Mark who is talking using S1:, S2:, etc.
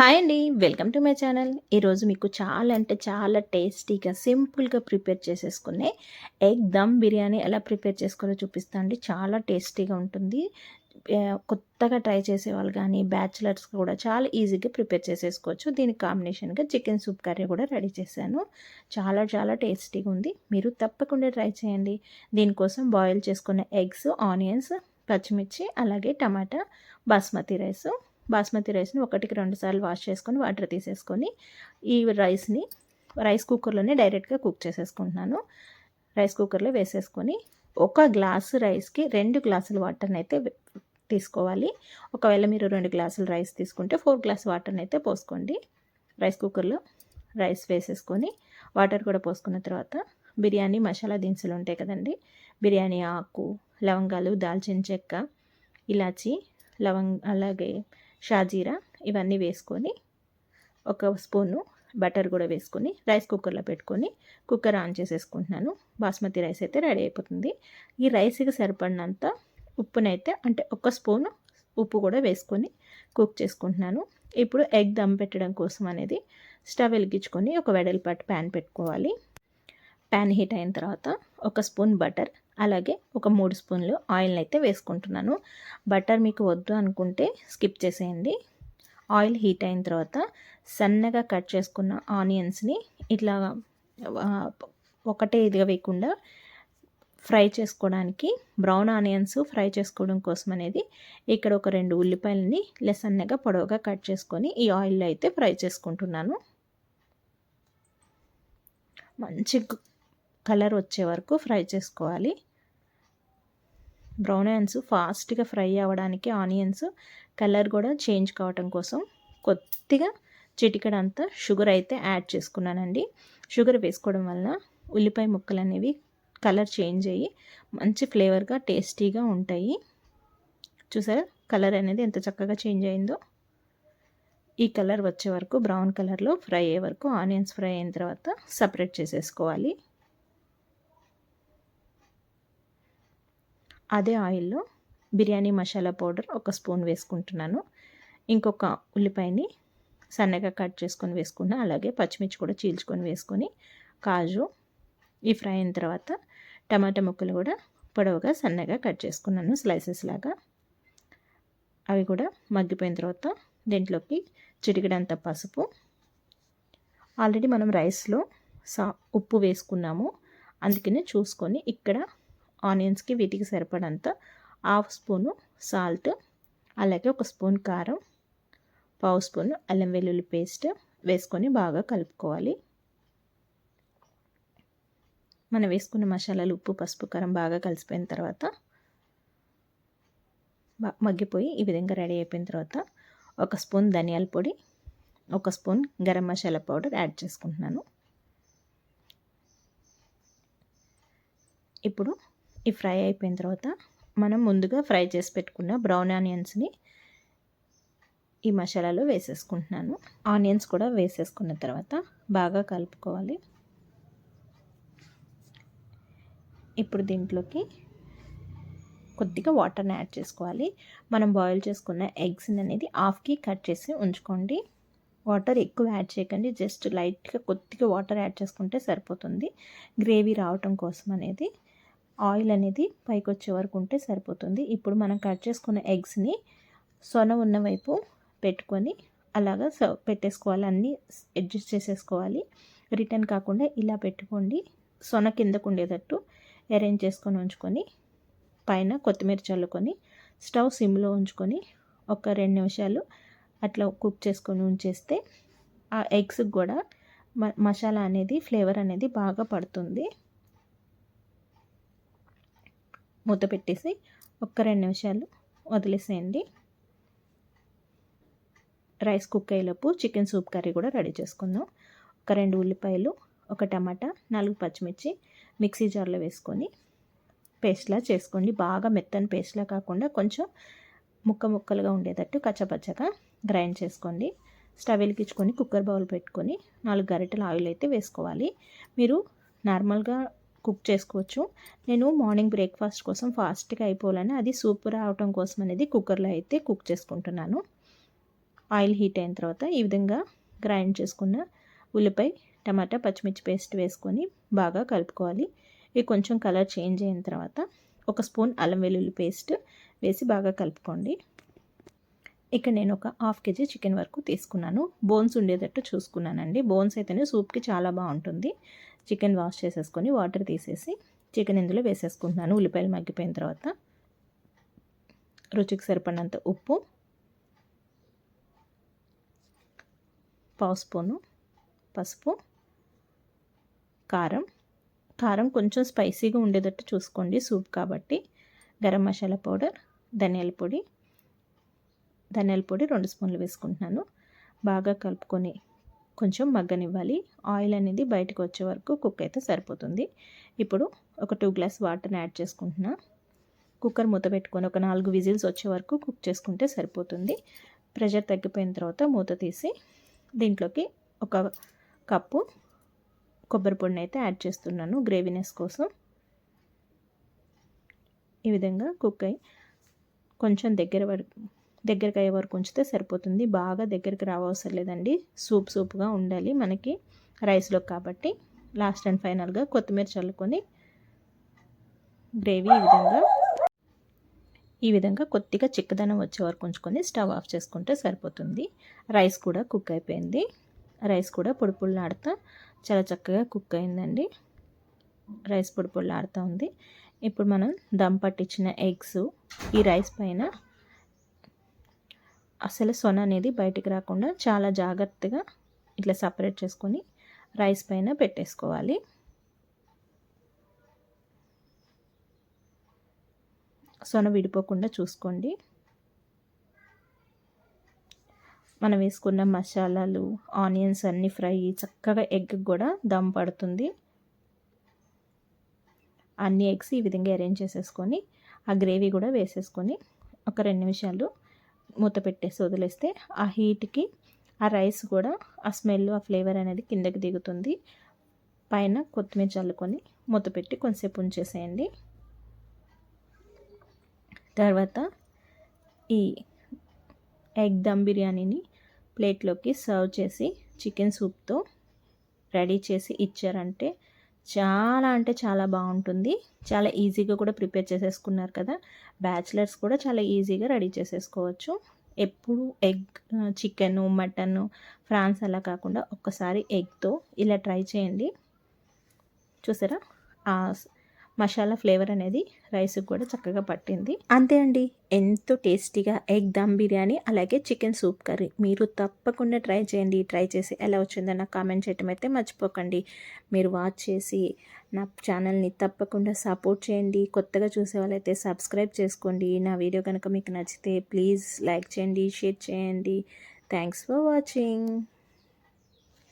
S1: Hi అండి. Welcome to my channel. ఈరోజు మీకు చాలా అంటే చాలా టేస్టీగా సింపుల్గా ప్రిపేర్ చేసేసుకునే ఎగ్ దమ్ బిర్యానీ ఎలా ప్రిపేర్ చేసుకోవాలో చూపిస్తా అండి. చాలా టేస్టీగా ఉంటుంది. కొత్తగా ట్రై చేసే వాళ్ళు కానీ బ్యాచిలర్స్ కూడా చాలా ఈజీగా ప్రిపేర్ చేసేసుకోవచ్చు. దీనికి కాంబినేషన్గా చికెన్ సూప్ కర్రీ కూడా రెడీ చేశాను. చాలా చాలా టేస్టీగా ఉంది. మీరు తప్పకుండా ట్రై చేయండి. దీనికోసం బాయిల్ చేసుకున్న ఎగ్స్ ఆనియన్స్ పచ్చిమిర్చి అలాగే టమాటా బాస్మతి రైస్ బాస్మతి రైస్ని ఒకటికి రెండు సార్లు వాష్ చేసుకొని వాటర్ తీసేసుకొని ఈ రైస్ని రైస్ కుక్కర్లోనే డైరెక్ట్గా కుక్ చేసేసుకుంటున్నాను. రైస్ కుక్కర్లో వేసేసుకొని ఒక గ్లాసు రైస్కి రెండు గ్లాసుల వాటర్ని అయితే తీసుకోవాలి. ఒకవేళ మీరు రెండు గ్లాసులు రైస్ తీసుకుంటే ఫోర్ గ్లాస్ వాటర్ని అయితే పోసుకోండి. రైస్ కుక్కర్లో రైస్ వేసేసుకొని వాటర్ కూడా పోసుకున్న తర్వాత బిర్యానీ మసాలా దినుసులు ఉంటాయి కదండి. బిర్యానీ ఆకు లవంగాలు దాల్చిన చెక్క ఇలాచి లవంగ్ అలాగే షాజీరా ఇవన్నీ వేసుకొని ఒక స్పూను బటర్ కూడా వేసుకొని రైస్ కుక్కర్లో పెట్టుకొని కుక్కర్ ఆన్ చేసేసుకుంటున్నాను. బాస్మతి రైస్ అయితే రెడీ అయిపోతుంది. ఈ రైస్కి సరిపడినంత ఉప్పునైతే అంటే ఒక స్పూను ఉప్పు కూడా వేసుకొని కుక్ చేసుకుంటున్నాను. ఇప్పుడు ఎగ్ దమ్ పెట్టడం కోసం అనేది స్టవ్ వెలిగించుకొని ఒక వెడల్పాటి ప్యాన్ పెట్టుకోవాలి. ప్యాన్ హీట్ అయిన తర్వాత ఒక స్పూన్ బటర్ అలాగే ఒక మూడు స్పూన్లు ఆయిల్ని అయితే వేసుకుంటున్నాను. బటర్ మీకు వద్దు అనుకుంటే స్కిప్ చేసేయండి. ఆయిల్ హీట్ అయిన తర్వాత సన్నగా కట్ చేసుకున్న ఆనియన్స్ని ఇట్లా ఒకటే ఇదిగా వేయకుండా ఫ్రై చేసుకోవడానికి బ్రౌన్ ఆనియన్స్ ఫ్రై చేసుకోవడం కోసం అనేది ఇక్కడ ఒక రెండు ఉల్లిపాయలని ఇలా సన్నగా పొడవుగా కట్ చేసుకొని ఈ ఆయిల్లో అయితే ఫ్రై చేసుకుంటున్నాను. మంచి కలర్ వచ్చే వరకు ఫ్రై చేసుకోవాలి. బ్రౌన్ ఆనియన్స్ ఫాస్ట్గా ఫ్రై అవ్వడానికి ఆనియన్స్ కలర్ కూడా చేంజ్ కావటం కోసం కొద్దిగా చిటికడంతా షుగర్ అయితే యాడ్ చేసుకున్నానండి. షుగర్ వేసుకోవడం వల్ల ఉల్లిపాయ ముక్కలు అనేవి కలర్ చేంజ్ అయ్యి మంచి ఫ్లేవర్గా టేస్టీగా ఉంటాయి. చూసారా? కలర్ అనేది ఎంత చక్కగా చేంజ్ అయిందో. ఈ కలర్ వచ్చే వరకు బ్రౌన్ కలర్లో ఫ్రై అయ్యే వరకు ఆనియన్స్ ఫ్రై అయిన తర్వాత సపరేట్ చేసేసుకోవాలి. అదే ఆయిల్లో బిర్యానీ మసాలా పౌడర్ ఒక స్పూన్ వేసుకుంటున్నాను. ఇంకొక ఉల్లిపాయని సన్నగా కట్ చేసుకొని వేసుకున్నా అలాగే పచ్చిమిర్చి కూడా చీల్చుకొని వేసుకొని కాజు ఈ ఫ్రై అయిన తర్వాత టమాటా ముక్కలు కూడా పొడవుగా సన్నగా కట్ చేసుకున్నాను స్లైసెస్ లాగా. అవి కూడా మగ్గిపోయిన తర్వాత దీంట్లోకి చిటికడంత పసుపు. ఆల్రెడీ మనం రైస్లో సా ఉప్పు వేసుకున్నాము. అందుకనే చూసుకొని ఇక్కడ ఆనియన్స్కి వీటికి సరిపడంత హాఫ్ స్పూను సాల్ట్ అలాగే ఒక స్పూన్ కారం పావు స్పూన్ అల్లం వెల్లుల్లి పేస్ట్ వేసుకొని బాగా కలుపుకోవాలి. మనం వేసుకున్న మసాలాలు ఉప్పు పసుపు కారం బాగా కలిసిపోయిన తర్వాత మగ్గిపోయి ఈ విధంగా రెడీ అయిపోయిన తర్వాత ఒక స్పూన్ ధనియాల పొడి ఒక spoon garam masala powder add చేసుకుంటున్నాను. ఇప్పుడు ఈ ఫ్రై అయిపోయిన తర్వాత మనం ముందుగా ఫ్రై చేసి పెట్టుకున్న బ్రౌన్ ఆనియన్స్ని ఈ మసాలాలో వేసేసుకుంటున్నాను. ఆనియన్స్ కూడా వేసేసుకున్న తర్వాత బాగా కలుపుకోవాలి. ఇప్పుడు దీంట్లోకి కొద్దిగా వాటర్ని యాడ్ చేసుకోవాలి. మనం బాయిల్ చేసుకున్న ఎగ్స్ అనేది హాఫ్కి కట్ చేసి ఉంచుకోండి. వాటర్ ఎక్కువ యాడ్ చేయకండి. జస్ట్ లైట్గా కొద్దిగా వాటర్ యాడ్ చేసుకుంటే సరిపోతుంది. గ్రేవీ రావటం కోసం అనేది ఆయిల్ అనేది పైకి వచ్చే వరకు ఉంటే సరిపోతుంది. ఇప్పుడు మనం కట్ చేసుకున్న ఎగ్స్ని సొన ఉన్న వైపు పెట్టుకొని అలాగా పెట్టేసుకోవాలి. అన్నీ అడ్జస్ట్ చేసేసుకోవాలి. రిటర్న్ కాకుండా ఇలా పెట్టుకోండి. సొన కిందకు ఉండేటట్టు అరేంజ్ చేసుకొని ఉంచుకొని పైన కొత్తిమీర చల్లుకొని స్టవ్ సిమ్లో ఉంచుకొని ఒక రెండు నిమిషాలు అట్లా కుక్ చేసుకొని ఉంచేస్తే ఆ ఎగ్స్కి కూడా మ మసాలా అనేది ఫ్లేవర్ అనేది బాగా పడుతుంది. మూత పెట్టేసి ఒక్క రెండు నిమిషాలు వదిలేసేయండి. రైస్ కుక్ అయ్యేలోపు చికెన్ సూప్ కర్రీ కూడా రెడీ చేసుకుందాం. ఒక రెండు ఉల్లిపాయలు ఒక టమాటా నాలుగు పచ్చిమిర్చి మిక్సీ జార్లో వేసుకొని పేస్ట్లా చేసుకోండి. బాగా మెత్తని పేస్ట్లా కాకుండా కొంచెం ముక్క ముక్కలుగా ఉండేటట్టు కచ్చపచ్చగా గ్రైండ్ చేసుకోండి. స్టవ్ వెలిగించుకొని కుక్కర్ బౌల్ పెట్టుకొని నాలుగు గరిటెల ఆయిల్ అయితే వేసుకోవాలి. మీరు నార్మల్గా కుక్ చేసుకోవచ్చు. నేను మార్నింగ్ బ్రేక్ఫాస్ట్ కోసం ఫాస్ట్గా అయిపోవాలని అది సూప్ రావటం కోసం అనేది కుక్కర్లో అయితే కుక్ చేసుకుంటున్నాను. ఆయిల్ హీట్ అయిన తర్వాత ఈ విధంగా గ్రైండ్ చేసుకున్న ఉల్లిపాయ టమాటా పచ్చిమిర్చి పేస్ట్ వేసుకొని బాగా కలుపుకోవాలి. ఇవి కొంచెం కలర్ చేంజ్ అయిన తర్వాత ఒక స్పూన్ అల్లం వెల్లుల్లి పేస్ట్ వేసి బాగా కలుపుకోండి. ఇక్కడ నేను ఒక హాఫ్ కేజీ చికెన్ వరకు తీసుకున్నాను. బోన్స్ ఉండేటట్టు చూసుకున్నానండి. బోన్స్ అయితేనే సూప్కి చాలా బాగుంటుంది. చికెన్ వాష్ చేసేసుకొని వాటర్ తీసేసి చికెన్ ఇందులో వేసేసుకుంటున్నాను. ఉల్లిపాయలు మగ్గిపోయిన తర్వాత రుచికి సరిపడినంత ఉప్పు పావు స్పూను పసుపు కారం. కారం కొంచెం స్పైసీగా ఉండేటట్టు చూసుకోండి. సూప్ కాబట్టి గరం మసాలా పౌడర్ ధనియాల పొడి ధనియాల పొడి రెండు స్పూన్లు వేసుకుంటున్నాను. బాగా కలుపుకొని కొంచెం మగ్గనివ్వాలి. ఆయిల్ అనేది బయటకు వచ్చే వరకు కుక్ అయితే సరిపోతుంది. ఇప్పుడు ఒక టూ గ్లాస్ వాటర్ని యాడ్ చేసుకుంటున్నా. కుక్కర్ మూత పెట్టుకొని ఒక నాలుగు విజిల్స్ వచ్చే వరకు కుక్ చేసుకుంటే సరిపోతుంది. ప్రెషర్ తగ్గిపోయిన తర్వాత మూత తీసి దీంట్లోకి ఒక కప్పు కొబ్బరి పొడిని అయితే యాడ్ చేస్తున్నాను గ్రేవీనెస్ కోసం. ఈ విధంగా కుక్ అయ్యి కొంచెం దగ్గర వరకు దగ్గరికి అయ్యే వరకు ఉంచితే సరిపోతుంది. బాగా దగ్గరికి రావసరం లేదండి. సూప్ సూప్గా ఉండాలి మనకి రైస్లో కాబట్టి. లాస్ట్ అండ్ ఫైనల్గా కొత్తిమీర చల్లుకొని గ్రేవీ ఈ విధంగా ఈ విధంగా కొద్దిగా చిక్కదనం వచ్చే వరకు ఉంచుకొని స్టవ్ ఆఫ్ చేసుకుంటే సరిపోతుంది. రైస్ కూడా కుక్ అయిపోయింది. రైస్ కూడా పొడి పొడిలాడుతూ చాలా చక్కగా కుక్ అయిందండి. రైస్ పొడి పొడిలాడుతూ ఉంది. ఇప్పుడు మనం దమ్ పట్టించిన ఎగ్స్ ఈ రైస్ పైన అసలు సొన అనేది బయటికి రాకుండా చాలా జాగ్రత్తగా ఇట్లా సపరేట్ చేసుకొని రైస్ పైన పెట్టేసుకోవాలి. సొన విడిపోకుండా చూసుకోండి. మనం వేసుకున్న మసాలాలు ఆనియన్స్ అన్నీ ఫ్రై చక్కగా ఎగ్ కూడా దమ్ పడుతుంది. అన్ని ఎగ్స్ ఈ విధంగా అరేంజ్ చేసేసుకొని ఆ గ్రేవీ కూడా వేసేసుకొని ఒక రెండు నిమిషాలు మూత పెట్టేసి వదిలేస్తే ఆ హీట్కి ఆ రైస్ కూడా ఆ స్మెల్ ఆ ఫ్లేవర్ అనేది కిందకి దిగుతుంది. పైన కొత్తిమీర చల్లుకొని మూత పెట్టి కొంచెంసేపు ఉంచేసేయండి. తర్వాత ఈ ఎగ్ దమ్ బిర్యానీని ప్లేట్లోకి సర్వ్ చేసి చికెన్ సూప్తో రెడీ చేసి ఇచ్చారంటే చాలా అంటే చాలా బాగుంటుంది. చాలా ఈజీగా కూడా ప్రిపేర్ చేసేసుకున్నారు కదా. బ్యాచిలర్స్ కూడా చాలా ఈజీగా రెడీ చేసేసుకోవచ్చు. ఎప్పుడు ఎగ్ చికెన్ మటన్ ఫ్రాన్స్ అలా కాకుండా ఒక్కసారి ఎగ్తో ఇలా ట్రై చేయండి. చూసారా? మసాలా ఫ్లేవర్ అనేది రైస్కి కూడా చక్కగా పట్టింది. అంతే అండి. ఎంతో టేస్టీగా ఎగ్ దమ్ బిర్యానీ అలాగే చికెన్ సూప్ కర్రీ. మీరు తప్పకుండా ట్రై చేయండి. ట్రై చేసి ఎలా వచ్చిందో నాకు కామెంట్ చేయటం అయితే మర్చిపోకండి. మీరు వాచ్ చేసి నా ఛానల్ని తప్పకుండా సపోర్ట్ చేయండి. కొత్తగా చూసే వాళ్ళైతే సబ్స్క్రైబ్ చేసుకోండి. నా వీడియో కనుక మీకు నచ్చితే ప్లీజ్ లైక్ చేయండి షేర్ చేయండి. Thanks for watching.